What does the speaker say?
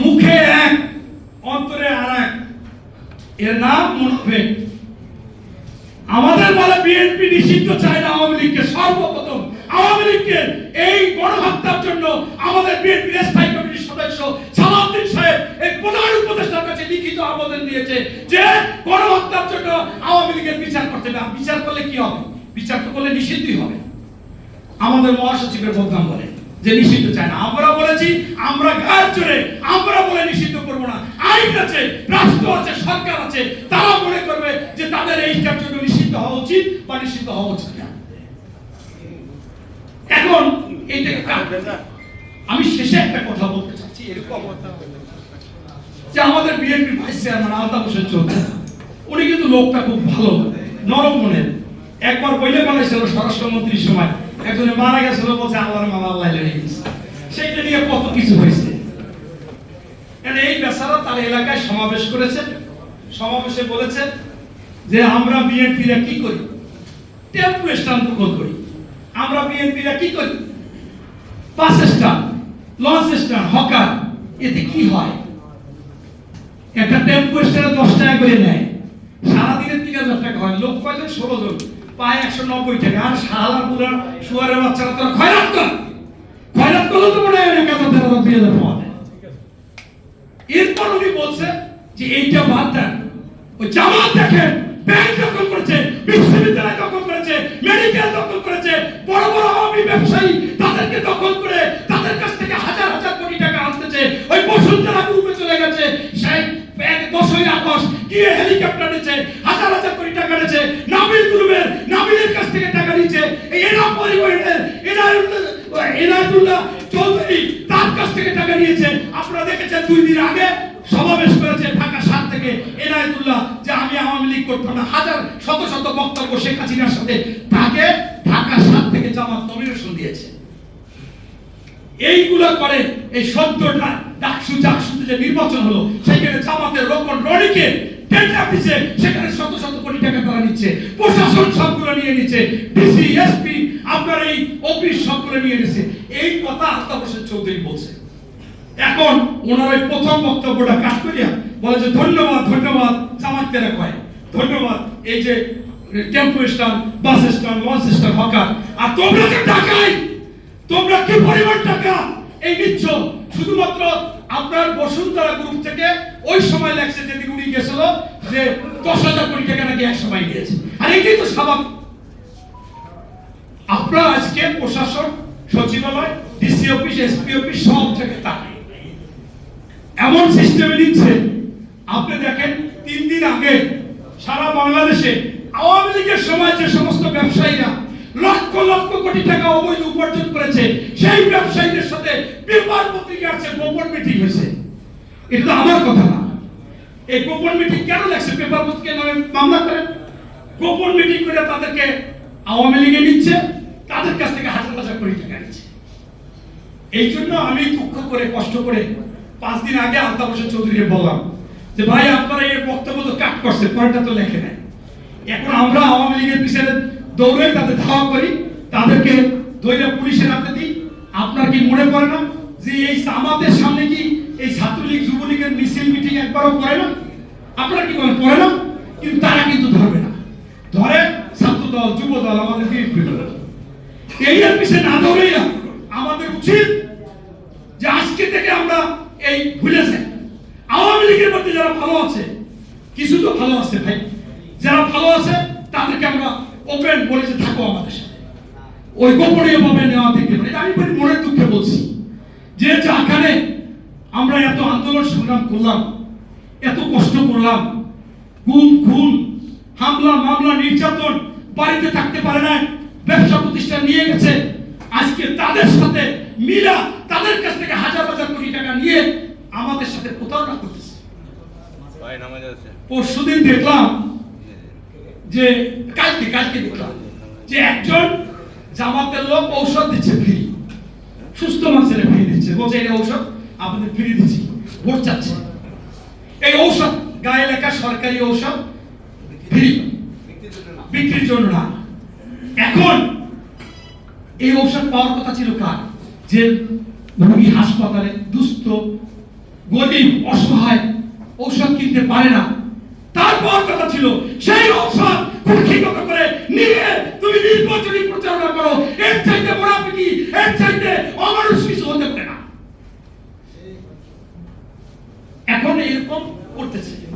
মুখে এক, অন্তরে আর এক। এর নাম মুনাফেক আমাদের বলে বিএনপি নিষিদ্ধ চায় না আওয়ামী লীগকে সর্বপ্রথম। আওয়ামী লীগকে এই গণহত্যার জন্য আমাদের বিএনপির স্থায়ী কমিটির সদস্য সালাউদ্দিন সাহেব এই প্রধান উপদেষ্টার কাছে লিখিত আবেদন দিয়েছে যে গণহত্যার জন্য আওয়ামী লীগের বিচার করতে হবে। বিচার করলে কি হবে? বিচার তো করলে নিষিদ্ধই হবে। আমাদের মহাসচিবের বদনাম যে নিষিদ্ধ চায় না। আমরা বলেছি, আমরা গায়ের জোরে আমরা বলে নিষিদ্ধ করব না। আইন আছে, রাষ্ট্র আছে, সরকার আছে, তারা মনে করবে যে তাদের এইটার জন্য নিষিদ্ধ হওয়া উচিত বা নিষিদ্ধ হওয়া উচিত না। এখন আমি শেষে একটা কথা বলতে চাচ্ছি, এরকম যে আমাদের বিএনপির ভাইস চেয়ারম্যান আলতাফ হোসেন চৌধুরী, উনি কিন্তু লোকটা খুব ভালো, নরম মনের। একবার বইলে বানাইছিল স্বরাষ্ট্রমন্ত্রীর সময়। একজনে মারা গেছিল বলছে আল্লাহর মালা আল্লাহ লেগে গেছে সেইটা নিয়ে কত কিছু হয়েছে। এই বেচারা তার এলাকায় সমাবেশ করেছে। সমাবেশে বলেছে যে, আমরা বিএনপিরা কি করি? টেম্পু স্ট্যান্ড দখল করি। আমরা বিএনপিরা কি করি? Bus stand launch stand hawker, এতে কি হয়? একটা টেম্পো স্ট্যান্ডে দশ টাকা করে নেয়। সারাদিনে তিন হাজার টাকা হয়। লোক কয়জন? ষোলো জন। পায় একশো নব্বই টাকা আর সারা পুরা শুয়ারের বাচ্চারা তোরা খয়রাত কর। খয়রাত করলে তো মনে হয় এক হাজার হাজার দুই এরপর উনি বলছে যে এইটা বাদ দেন। ওই জামাত দেখেন ব্যাংক দখল করেছে, বিশ্ববিদ্যালয় দখল করেছে মেডিকেল দখল করেছে, বড় বড় আওয়ামী ব্যবসায়ী তাদেরকে দখল করে তাদের কাছ থেকে হাজার হাজার কোটি টাকা আনতেছে। ওই বসুন্ধরা গ্রুপে চলে গেছে। দশই আগস্ট গিয়ে হেলিকপ্টার নিচ্ছে হাজার হাজার কোটি টাকা নিচ্ছে নাবিল গ্রুপের নাবিলের কাছ থেকে টাকা নিচ্ছে এই এরা পরিবহনের এনায়তুল্লাহ এনায়তুল্লাহ চৌধুরী তার কাছ থেকে টাকা নিয়েছে। আপনারা দেখেছেন দুই দিন আগে সমাবেশ করেছে ঢাকা সাত থেকে এনায়তুল্লাহ যে আমি আওয়ামী লীগ করতাম না। হাজার, শত শত বক্তব্য শেখ হাসিনার সাথে তাকে ঢাকা সাত থেকে জামাত নমিনেশন দিয়েছে। এইগুলো করে এই সদ্যটা ডাকসু জাকসুতে যে নির্বাচন হলো, সেখানে জামাতের রোকন রনিকে টেন্ডার দিচ্ছে সেখানে শত শত কোটি টাকা তারা নিচ্ছে। প্রশাসন সবগুলো নিয়ে নিচ্ছে। ডিসি এসপি আপনার এই অফিস সবগুলো নিয়ে নিচ্ছে এই কথা হোসেন চৌধুরী বলছে। এখন ওনার ওই প্রথম বক্তব্যটা কাজ করিয়া বলে যে, ধন্যবাদ ধন্যবাদ জামাতেরা কয়? ধন্যবাদ, এই যে tempo stand, bus stand, launch stand, hawker. আর তোমরা যে টাকাই, তোমরা কি পরিমাণ টাকা? এই নিচ্ছ। শুধুমাত্র আপনার বসুন্ধরা গ্রুপ থেকে ওই সময় লাগছে যেদিন উনি গেছিল, যে দশ হাজার কোটি টাকা নাকি এক সময় দিয়েছে আর এটাই তো স্বাভাবিক আপনারা আজকে প্রশাসন, সচিবালয়, ডিসি অফিস, এসপি অফিস সব জায়গায় তাকে। এমন সিস্টেমে নিচ্ছে, আপনি দেখেন, তিন দিন আগে সারা বাংলাদেশে আওয়ামী লীগের সময় যে সমস্ত ব্যবসায়ীরা লক্ষ লক্ষ কোটি টাকা অবৈধ উপার্জন করেছে, সেই ব্যবসায়ীদের সাথে পেপার পত্রিকা আছে গোপন মিটিং হয়েছে, এটা তো আমার কথা না। এই গোপন মিটিং কেন লাগছে পেপার পত্রিকা নামে মামলা করেন। গোপন মিটিং করে তাদেরকে আওয়ামী লীগে নিচ্ছে তাদের কাছ থেকে হাজার হাজার কোটি টাকা নিচ্ছে এই জন্য আমি দুঃখ করে, কষ্ট করে পাঁচ দিন আগে আলতাফ হোসেন চৌধুরীকে বললাম যে, ভাই, আপনারা এই বক্তব্য তো কাট করছে পরেরটা তো লেখে নেয় এখন আমরা আওয়ামী লীগের পিছনে দৌড়ে তাদের ধাওয়া করি, তাদেরকে দৈরা পুলিশের হাতে দিই। আপনার কি মনে পড়ে না যে, এই আমাদের সামনে কি এই ছাত্রলীগ, যুবলীগের মিছিল, মিটিং একবারও করে না? আপনারা কি করেন করে না? কিন্তু তারা কিন্তু ধরবে না। ধরে ছাত্র দল যুব দল আমাদের বিএনপি এইটার পিছনে না দৌড়েই আমাদের উচিত যে আজকে থেকে আমরা এই ভুলে যাই। আওয়ামী লীগের মধ্যে যারা ভালো আছে, কিছু তো ভালো আছে ভাই, যারা ভালো আছে, তাদেরকে আমরা ওপেন বলে যে থাকো আমাদের সাথে। ওই গোপনীয় ভাবে নেওয়া দেখতে পারি। আমি বলি মনের দুঃখে বলছি। যে যাখানে আমরা এত আন্দোলন সংগ্রাম করলাম, এত কষ্ট করলাম, গুম খুন, হামলা, মামলা, নির্যাতন বাড়িতে থাকতে পারে না ব্যবসা প্রতিষ্ঠান নিয়ে গেছে। আজকে তাদের সাথে মিলা তাদের কাছ থেকে হাজার হাজার কোটি টাকা নিয়ে আমাদের সাথে প্রতারণা করতেছে। পরশুদিন দেখলাম যে কালকে কালকে দেখলাম যে একজন জামাতের লোক ঔষধ দিচ্ছে ফ্রি সুস্থ মানুষের ফ্রি দিচ্ছে। বলছে এটা ঔষধ আপনাদের ফ্রি দিচ্ছি। ভোট চাচ্ছে। এই ঔষধ গায়ে লেখা সরকারি ঔষধ ফ্রি বিক্রির জন্য না। এখন এই ঔষধ পাওয়ার কথা ছিল কার? যে রোগী হাসপাতালে দুস্থ, গরিব, অসহায় ঔষধ কিনতে পারে না। তারপর কথা ছিল, সেই ঔষধ কুক্ষিগত করে নিয়ে তুমি নির্বাচনী প্রচারণা করো। এর চাইতে মোড়াপিটি এর চাইতে অমানুষ কিছু হতে পারে না। এখন এরকম করতেছে।